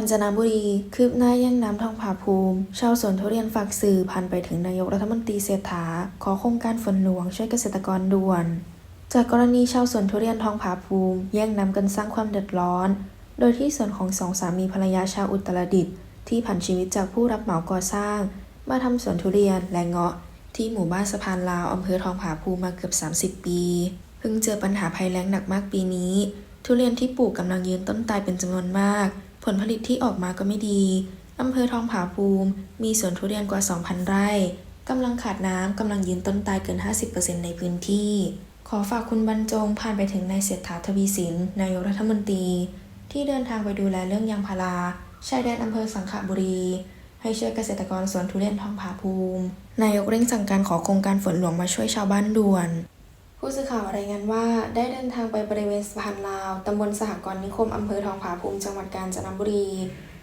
ญจนบุรี คืบหน้าแย่งน้ำทองผาภูมิ ชาวสวนทุเรียนฝากสื่อผ่านไปถึงนายกรัฐมนตรีเศรษฐา ขอโครงการฝนหลวงช่วยเกษตรกรด่วน จากกรณีชาวสวนทุเรียนทองผาภูมิ แย่งน้ำกันสร้างความเดือดร้อน โดยที่ส่วนของสองสามีภรรยาชาวอุตรดิตถ์ที่ผันชีวิตจากผู้รับเหมาก่อสร้าง มาทำสวนทุเรียนและเงาะ ที่หมู่บ้านสะพานลาวอำเภอทองผาภูมิมาเกือบ 30 ปี เพิ่งเจอปัญหาภัยแล้งหนักมากปีนี้ ทุเรียนที่ปลูกกำลังยืนต้นตายเป็นจำนวนมาก ผลผลิตที่ออกมาก็ไม่ดี อำเภอทองผาภูมิ มีสวนทุเรียนกว่า 2,000 ไร่กำลังขาดน้ำกำลังยืนต้นตายเกิน 50%ในพื้นที่ ขอฝากคุณบรรจงผ่านไปถึงนายเศรษฐาทวีสิน นายกรัฐมนตรี ที่เดินทางไปดูแลเรื่องยางพาราชายแดนอำเภอสังขบุรี ให้ช่วยเกษตรกรสวนทุเรียนทองผาภูมิ นายกเร่งสั่งการขอโครงการฝนหลวงมาช่วยชาวบ้านด่วน ผู้สื่อข่าวรายงานว่าได้เดินทางไปบริเวณสะพานลาว ตำบลสหกรณ์นิคม อำเภอทองผาภูมิ จังหวัดกาญจนบุรี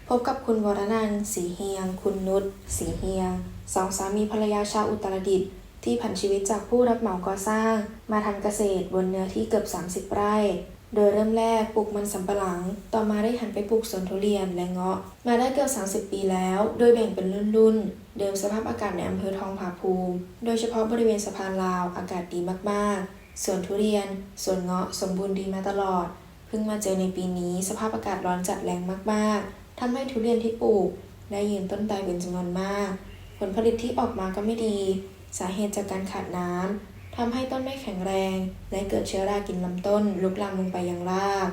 พบกับคุณวรนันท์ศรีเฮียง คุณนุชศรีเฮียง สองสามีภรรยาชาวอุตรดิตถ์ที่ผันชีวิตจากผู้รับเหมาก่อสร้าง มาทำเกษตรบนเนื้อที่เกือบ 30 ไร่ โดยเริ่มแรกปลูกมันสำปะหลัง ต่อมาได้หันไปปลูกสวนทุเรียนและเงาะ มาได้เกือบ 30 ปีแล้ว โดยแบ่งเป็นรุ่นๆ เดิมสภาพอากาศในอำเภอทองผาภูมิ โดยเฉพาะบริเวณสะพานลาวอากาศดีมากๆ สวนทุเรียน สวนเงาะสมบูรณ์ดีมาตลอด เพิ่งมาเจอในปีนี้สภาพอากาศร้อนจัดแรงมากๆทำให้ทุเรียนที่ปลูกได้ยืนต้นตายเป็นจำนวนมาก ผลผลิตที่ออกมาก็ไม่ดี สาเหตุจากการขาดน้ำ ทำให้ต้นไม่แข็งแรง และเกิดเชื้อรากินลำต้นลุกลามลงไปยังราก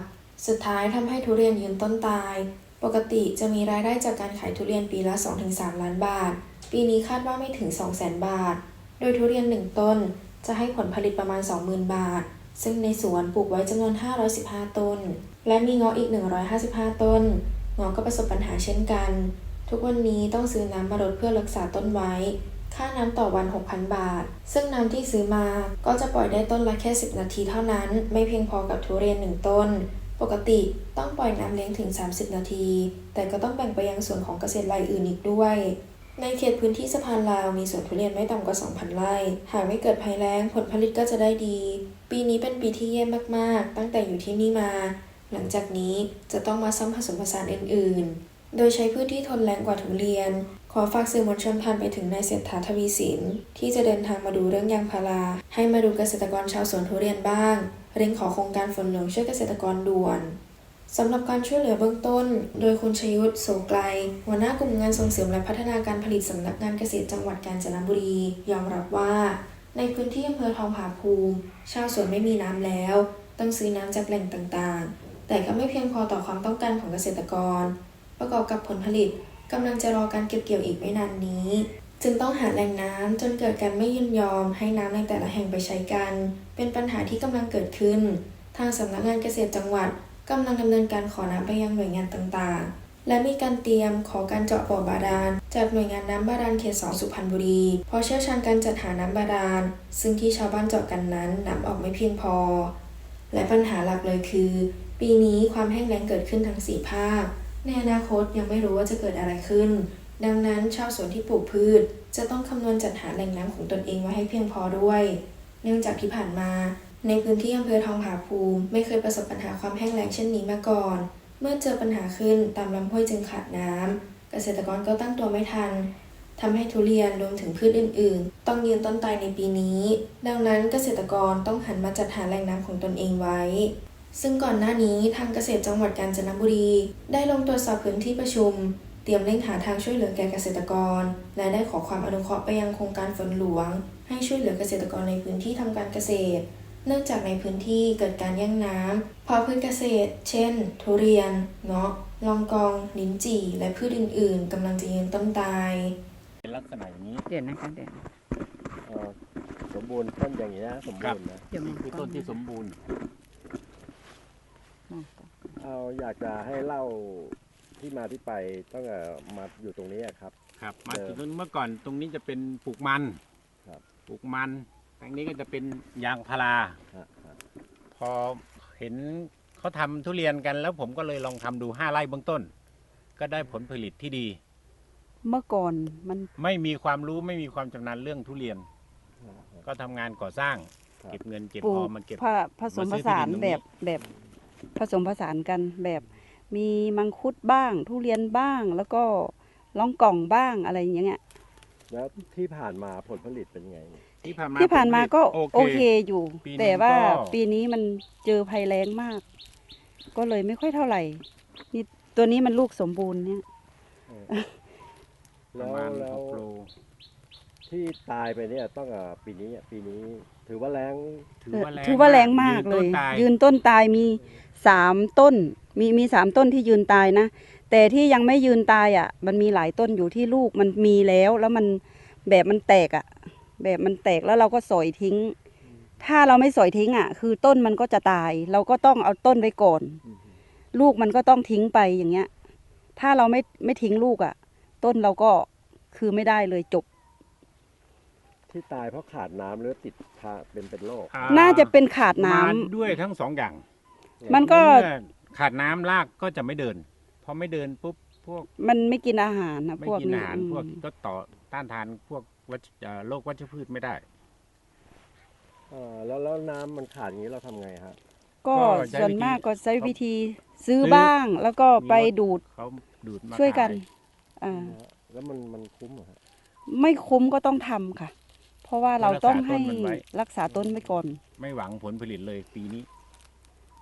สุดท้ายทำให้ทุเรียนยืนต้นตาย ปกติจะมีรายได้จากการขายทุเรียนปีละ 2-3 ล้านบาท ปีนี้คาดว่าไม่ถึง 200,000 บาท โดยทุเรียน 1 ต้น จะให้ผลผลิตประมาณ 20,000 บาท ซึ่งในสวนปลูกไว้จำนวน 515 ต้น และมีเงาะอีก 155 ต้นเงาะก็ประสบปัญหาเช่นกัน ทุกวันนี้ต้องซื้อน้ำมารดเพื่อรักษาต้นไว้ ค่าน้ำต่อวัน 6,000 บาท ซึ่งน้ำที่ซื้อมาก็จะปล่อยได้ต้นละแค่ 10 นาทีเท่านั้น ไม่เพียงพอกับทุเรียน 1 ต้น ปกติต้องปล่อยน้ำเลี้ยงถึง 30 นาที แต่ก็ต้องแบ่งไปยังส่วนของเกษตรรายอื่นอีกด้วย ในเขตพื้นที่สะพานลาวมีสวนทุเรียนไม่ต่ำกว่า 2,000 ไร่ หากไม่เกิดภัยแล้งผลผลิตก็จะได้ดี ปีนี้เป็นปีที่แย่มาก ๆ ตั้งแต่อยู่ที่นี่มา หลังจากนี้จะต้องมาซ่อมผสมผสานอื่น ๆ โดยใช้พืชที่ทนแรงกว่าทุเรียน ขอฝากสื่อมวลชนผ่านไปถึงนายเศรษฐาทวีสิน ที่จะเดินทางมาดูเรื่องยางพารา ให้มาดูเกษตรกรชาวสวนทุเรียนบ้าง เร่งขอโครงการฝนหลวงช่วยเกษตรกรด่วนสำหรับการช่วยเหลือเบื้องต้น โดยคุณชยุทธโสไกลหัวหน้ากลุ่มงานส่งเสริมและพัฒนาการผลิตสำนักงานเกษตรจังหวัดกาญจนบุรี ยอมรับว่า ในพื้นที่อำเภอทองผาภูมิ ชาวสวนไม่มีน้ำแล้ว ต้องซื้อน้ำจากแหล่งต่างๆ แต่ก็ไม่เพียงพอต่อความต้องการของเกษตรกร ประกอบกับผลผลิตกำลังจะรอการเก็บเกี่ยวอีกไม่นานนี้ จึงต้องหาแหล่งน้ำจนเกิดการไม่ยินยอมให้น้ำในแต่ละแห่งไปใช้กัน เป็นปัญหาที่กำลังเกิดขึ้น ทางสำนักงานเกษตรจังหวัดกำลังดำเนินการขอน้ำไปยังหน่วยงานต่างๆ และมีการเตรียมขอการเจาะบ่อบาดาลจากหน่วยงานน้ำบาดาลเขตสองสุพรรณบุรี เพราะเชี่ยวชาญการจัดหาน้ำบาดาล ซึ่งที่ชาวบ้านเจาะกันนั้นน้ำออกไม่เพียงพอ และปัญหาหลักเลยคือ ปีนี้ความแห้งแล้งเกิดขึ้นทั้งสี่ภาค ในอนาคตยังไม่รู้ว่าจะเกิดอะไรขึ้น ดังนั้นชาวสวนที่ปลูกพืช จะต้องคำนวณจัดหาแหล่งน้ำของตนเองไว้ให้เพียงพอด้วย เนื่องจากที่ผ่านมา ในพื้นที่อำเภอทองผาภูมิ ไม่เคยประสบปัญหาความแห้งแล้งเช่นนี้มาก่อน เมื่อเจอปัญหาขึ้นตามลำห้วยจึงขาดน้ำเกษตรกรก็ตั้งตัวไม่ทันทำให้ทุเรียนรวมถึงพืชอื่น ๆ ต้องยืนต้นตายในปีนี้ ดังนั้นเกษตรกรต้องหันมาจัดหาแหล่งน้ำของตนเองไว้ ซึ่งก่อนหน้านี้ทางเกษตรจังหวัดกาญจนบุรี ได้ลงตรวจสอบพื้นที่ประชุม เตรียมเร่งหาทางช่วยเหลือแก่เกษตรกร และได้ขอความอนุเคราะห์ไปยังโครงการฝนหลวง ให้ช่วยเหลือเกษตรกรในพื้นที่ทำการเกษตร เนื่องจากในพื้นที่เกิดการแย่งน้ำเพราะพืชเกษตร เช่น ทุเรียน เงาะ ลองกอง ลิ้นจี่ และพืชอื่น ๆกำลังจะยืนต้นตาย เป็นลักษณะอย่างนี้เดี๋ยวนะคะเดี๋ยวเอ่อสมบูรณ์ต้นอย่างนี้นะสมบูรณ์นะเดี๋ยวมนี่องคือต้นที่สมบูรณ์มอง เอาอยากจะให้เล่าที่มาที่ไปตั้งแต่มาอยู่ตรงนี้อะครับ ครับ มาเดิมถึงตรงเมื่อก่อนตรงนี้จะเป็นปลูกมันครับ ปลูกมันทางนี้ก็จะเป็นยางพารา ฮะฮะพอเห็นเขาทำทุเรียนกันแล้วผมก็เลยลองทำดูห้าไร่เบื้องต้น ก็ได้ผลผลิตที่ดี เมื่อก่อนมันไม่มีความรู้ไม่มีความชำนาญเรื่องทุเรียน ฮะฮะก็ทำงานก่อสร้าง ครับ เก็บเงินเก็บปลูพอกมาเก็บ ผผสมผมาซื้อที่สานดินตรงนี้ แบบแบบ ผสมผสานกันแบบมีมังคุดบ้าง ทุเรียนบ้างแล้วก็ล่องกล่องบ้างอะไรอย่างเงี้ยแล้วที่ผ่านมาผลผลิตเป็นไง ที่ผ่านมาที่ผ่านมาก็โอโอเคเคอยู่ ปีนี้แต่ว่าก็ ปีนี้มันเจอภัยแล้งมาก ก็เลยไม่ค่อยเท่าไหร่นี่ตัวนี้มันลูกสมบูรณ์เนี่ย ประแล้วมาณแล้หวกโล ที่ตายไปเนี่ยต้องอะปีนี้อะปีนี้ ถือว่าแรงถือว่าแรงถือว่าแรงมากนเลต้นยตายยืนต้นตายมีสามต้น มีมีสามต้นที่ยืนตายนะ แต่ที่ยังไม่ยืนตายอะ มันมีหลายต้นอยู่ที่ลูกมันมีแล้วแล้วมันแบบมันแตกอะ แบบมันแตกแล้วเราก็สอยทิ้ง ถ้าเราไม่สอยทิ้งอะ คือต้นมันก็จะตาย เราก็ต้องเอาต้นไว้ก่อนลูกมันก็ต้องทิ้งไปอย่างเงี้ย ถ้าเราไม่ไม่ทิ้งลูกอะ ต้นเราก็คือไม่ได้เลยจบ ที่ตายเพราะขาดน้ำหรือติดพาเป็นเป็นโรค อ่น่าจะเป็นขาดน้ำ มาด้วยทั้งสองอย่างมันก็ เมื่อขาดน้ำรากก็จะไม่เดิน พอไม่เดินปุ๊บพวกมันไม่กินอาหารนะไม่พวกกินนี้อาหารอืมพวกก็ต่อต้านทานพวกวัชเอ่อโรควัชพืชไม่ได้ เอ่อแล้วแล้วน้ำมันขาดอย่างนี้เราทำไงฮะก็ก็ใช้ส่วนวิธีมากก็ใช้วิธีซื้อซื้อบ้าง แล้วก็ไปมีรถ ดูดเขาดูดมาช่วยกันขายอ่าแล้วมันมันคุ้มเหรอฮะไม่คุ้มก็ต้องทำค่ะเพ ราะว่าเราต้องให้รักษาต้นมันไว้รักษาต้นไว้ก่อน ไม่หวังผลผลิตเลยปีนี้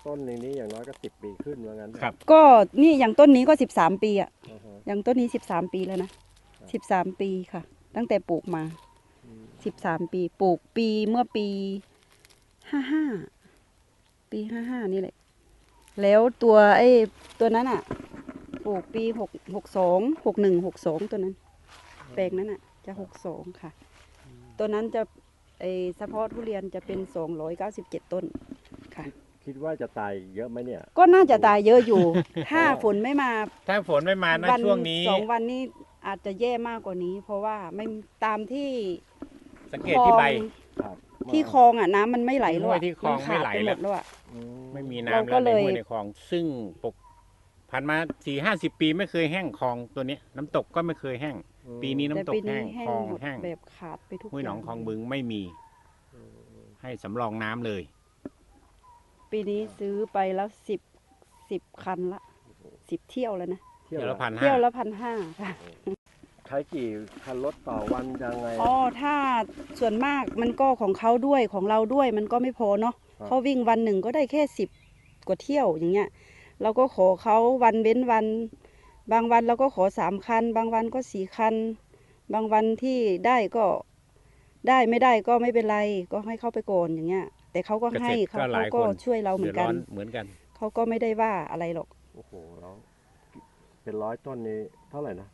ต้นหนึงนี้อย่างน้อยก็สิบปีขึ้นว่างั้นครับ ก็นี่อย่างต้นนี้ก็สิบสามปีอะอ่าฮะอย่างต้นนี้สิบสามปีแล้วนะสิบสามปีค่ะ ตั้งแต่ปลูกมาอืมสิบสามปี ปลูกปีเมื่อปีห้าห้าปีห้าห้านี่แหละ แล้วตัวไอ้ตัวนั้นอะ ปลูกปีหกหกสองหกหนึ่งหกสองตัวนั้น แปลงนั้นอะ จะหกสองค่ะ ตัวนั้นจะไอเฉพาะทุเรียนจะเป็นสองร้อยเก้าสิบเจ็ดต้นค่ะ คิดว่าจะตายเยอะไหมเนี่ย ก็น่าจะตายเยอะอยู่ ถ้าฝนไม่มาถ้าฝนไม่มานะวันช่วงนี้ สองวันนี้อาจจะแย่มากกว่านี้ เพราะว่าไม่ตามที่สังเกตที่ใบ ครับที่คลองอะน้ำมันไม่ไหลแล้วห้วยอะที่คลองนขาดไม่ไหลปแล้วดแล้วอะ อืไม่มีเราน้ำก็แล้วในเลย ห้วยในคลอง ซึ่งปก ผ่านมาสี่ห้าสิบปีไม่เคยแห้งคลองตัวเนี้ยน้ำตกก็ไม่เคยแห้งอืมปีนี้แต่น้ำตกปีแห้นี้งแห้คลองงหมดแห้งแบบขาดไปทุกห้วยหนองย่าคลองบึงไม่มี ให้สำรองน้ำเลย ปีนี้ซื้อไปแล้วสิบสิบคันละสิบเที่ยวแล้วนะเที่ยวเดี๋ยวละละพันเที่ห้ายวละพันห้าค่ะใช้กี่คันรถต่อวันยังไงอ๋อถ้าส่วนมากมันก็ของเขาด้วยของเราด้วยมันก็ไม่พอเนาะครับเขาวิ่งวันหนึ่งก็ได้แค่สิบกว่าเที่ยวอย่างเงี้ย เราก็ขอเขาวันเว้นวัน บางวันเราก็ขอสามคัน บางวันก็สี่คัน บางวันที่ได้ก็ได้ไม่ได้ก็ไม่เป็นไร ก็ให้เขาไปก่อนอย่างเงี้ย แต่เขาก็ให้เกษตรเขาก็หลายเขาก็คนช่วยเราเหมืเดืออดนกัร้นอนเหมือนกันเขาก็ไม่ได้ว่าอะไรหรอกโอ้โหแล้วเป็นร้อยต้นนี้เท่าไหร่นะ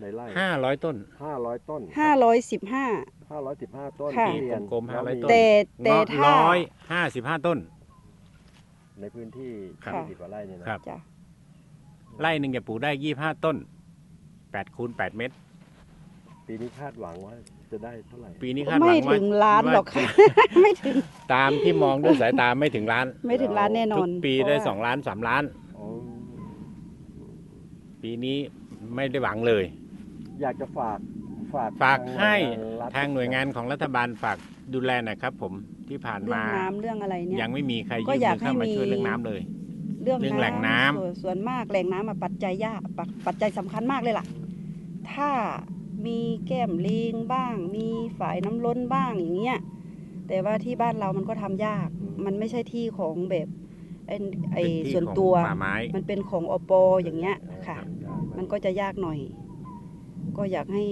ในไร่ห้าร้อยต้นห้าร้อยต้นห้าร้อยสิบห้าห้าร้อยสิบห้าต้นค่ะทุเรียนกลมๆแล้ว500ต้นแต่แต่เงาะถ้าร้อยห้าสิบห้าต้น ในพื้นที่ครับ ยี่สิบกว่าไร่เนี่ยนะครับ จ้ะไร่หนึ่งจะปลูกได้ยี่ห้าต้นแปดคูณแปดเมตร ปีนี้คาดหวังว่าจะได้เท่าไหร่ ปีนี้คาดหวัไม่งว่าถึงล้านหรอกว่าค่ะ ไม่ถึงตามที่มองด้วยสายตาไม่ถึงล้าน ไม่ถึงล้านแน่นอทุนกปีเพได้ราะว่าสองล้านสามล้าน อ๋อปีนี้ไม่ได้หวังเลย อยากจะฝากฝากฝากให้รัฐทางหน่วยงานของรัฐบาลฝาก ดูแลหน่อยครับ ผมที่ผ่านเรื่อมางน้ำเรื่องอะไรเนี่ย ยังไม่มีใครก็ยื่นอยากมือเข้ามาให้มี ช่วยเรื่องน้ำเลย เรื่องเรื่องแหล่งน้ำ ส่วนส่วนมากแหล่งน้ำอะปัจจัยยากปัจปัจจัยสำคัญมากเลยล่ะ ถ้ามีแก้มลิงบ้าง มีฝายน้ำล้นบ้างอย่างเงี้ยแต่ว่าที่บ้านเรามันก็ทำยาก มันไม่ใช่ที่ของแบบไอ้ไอ้เป็นที่ส่วนของตัว ป่าไม้ มันเป็นของอปอย่างเงี้ยค่ะ มันก็จะยากหน่อย ก็อยากให้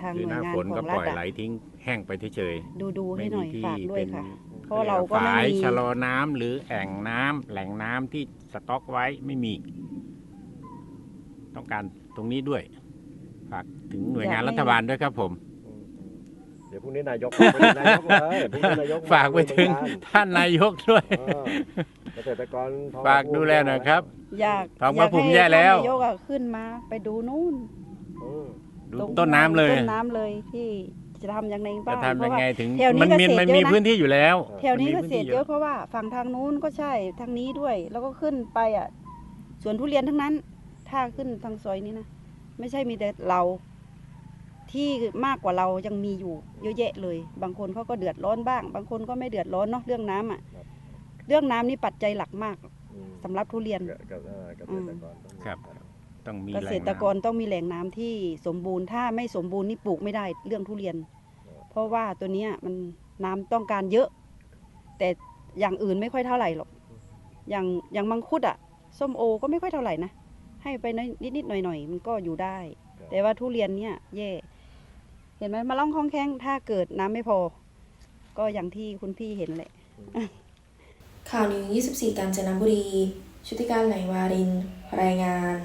ทางคือหน่หวยานน้างฝนขก็องปรัฐล่อยอะไหลทิ้งแห้งไปเฉยดูดูๆให้หน่อยที่ฝากด้วยเป็นค่ะ เพราะเราก็ไม่ฝายมีชะลอน้ำหรือแอ่งน้ำแหล่งน้ำที่สต็อกไว้ไม่มี ต้องการตรงนี้ด้วย ฝากถึงหน่วยงานรัฐบาลด้วยครับผม เดี๋ยวพรุ่งนี้นายกพรุ่งนี้นายกเลยพรุ่งนี้นายกฝากไปถึงเมือท่านนายกด้วย เออเกษตรกรท้องฝากดูแลหน่อยครับ อยากทองอพระยากภูมิให้แย่แล้วท่านนายกอะขึ้นมาไปดูนู่นเออ ดูตรงต้นน้ำเลย ต้นน้ำเลยที่จะทำยังไงบ้าจะงทำยังไงถึง แถวนี้มันมีเกษตรมันเยอะมีนะ พื้นที่อยู่แล้วแถวนี้มัเกมีษพื้ตนรที่เยอะเพราะว่าฝั่งทางนู้นก็ใช่ทางนี้ด้วย แล้วก็ขึ้นไปอะสวนทุเรียนทั้งนั้น ถ้าขึ้นทางซอยนี้นะไม่ใช่มีแต่เรา ที่มากกว่าเรายังมีอยู่เยอะแยะเลย บางคนเขาก็เดือดร้อนบ้าง บางคนก็ไม่เดือดร้อนเนาะเรื่องน้ำอะเรื่องน้ำนี่ปัจจัยหลักมากอืมสำหรับทุเรียน กับกับเอ่อเกษตรกรต้องครับ ต้องมีเกแหล่งษน้ำตรกรต้องมีแหล่งน้ำที่สมบูรณ์ถ้าไม่สมบูรณ์นี่ปลูกไม่ได้เรื่องทุเรียน เพราะว่าตัวเนี้ยมันน้ำต้องการเยอะ แต่อย่างอื่นไม่ค่อยเท่าไหร่หรอกอย่างอย่างมังคุดอะส้มโอก็ไม่ค่อยเท่าไหร่นะให้ไปน้อยนิดๆหน่อยๆมันก็อยู่ได้แต่ว่าทุเรียนเนี่ยแย่เห็นไหมมาล่องคล้องแข้งถ้าเกิดน้ำไม่พอ ก็อย่างที่คุณพี่เห็นแหละ ข่าวนิว24 กาญจนบุรี ชุติการไหลวาริน รายงาน